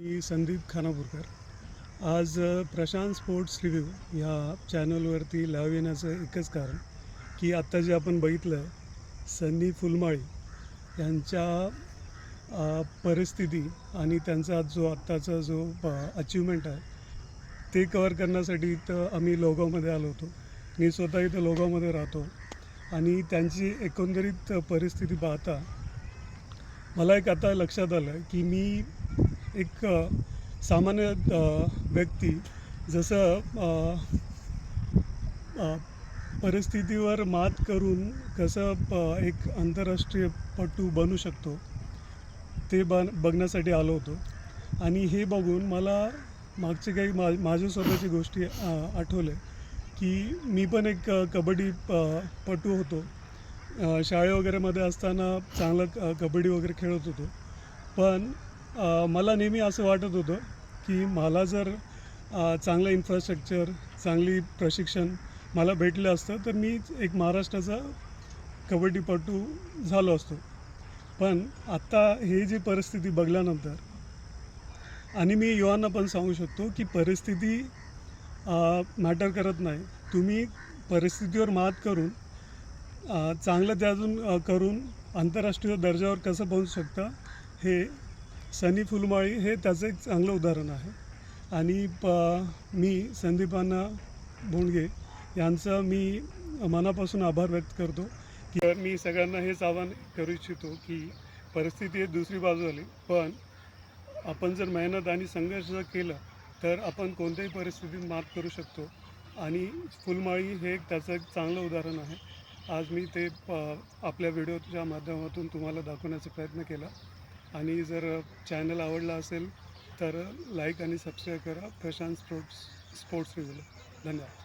मी संदीप खानापूरकर. आज Prashant sports review ह्या चॅनलवरती लाईव्ह येण्याचं एकच कारण की आत्ता जे आपण बघितलं आहे सन्नी फुलमाळी यांच्या परिस्थिती आणि त्यांचा जो आत्ताचा जो अचिव्हमेंट आहे ते कवर करण्यासाठी इथं आम्ही लोगावमध्ये आलो होतो. मी स्वतः इथं लोगावमध्ये राहतो आणि त्यांची एकंदरीत परिस्थिती पाहता मला एक आता लक्षात आलं की मी एक सामान्य व्यक्ती जसं परिस्थितीवर मात करून कसं प- एक आंतरराष्ट्रीय पटू बनू शकतो ते बन बघण्यासाठी आलो होतो. आणि हे बघून मला मागचे काही मा माझ्या स्वतःची गोष्टी आठवले की मी पण एक कबड्डी प- पटू होतो. शाळे वगैरेमध्ये असताना चांगलं क- कबड्डी वगैरे खेळत होतो. पण मला नेहमी असं वाटत होतं की मला जर चांगलं इन्फ्रास्ट्रक्चर चांगली प्रशिक्षण मला भेटलं असतं तर मी एक महाराष्ट्राचा कबड्डीपटू झालो असतो. पण आत्ता हे जी परिस्थिती बघल्यानंतर आणि मी युवांना पण सांगू शकतो की परिस्थिती मॅटर करत नाही. तुम्ही परिस्थितीवर मात करून चांगलं त्यातून करून आंतरराष्ट्रीय दर्जावर कसं पोहोचू शकता हे सनी फुलमाळी हे त्याचं एक चांगलं उदाहरण आहे. आणि प मी संदीपांना भोंडगे यांचं मी मनापासून आभार व्यक्त करतो की मी सगळ्यांना हेच आवाहन करू इच्छितो की परिस्थिती दुसरी बाजू आली. पण आपण जर मेहनत आणि संघर्ष जर केला तर आपण कोणत्याही परिस्थितीत मात करू शकतो. आणि फुलमाळी हे एक त्याचं एक चांगलं उदाहरण आहे. आज मी ते प- आपल्या व्हिडिओच्या माध्यमातून तुम्हाला दाखवण्याचा प्रयत्न केला. आणि जर चॅनल आवडला असेल तर लाईक आणि सबस्क्राईब करा. प्रशांत स्पोर्ट्स स्पोर्ट्स रिव्ह्यूला धन्यवाद.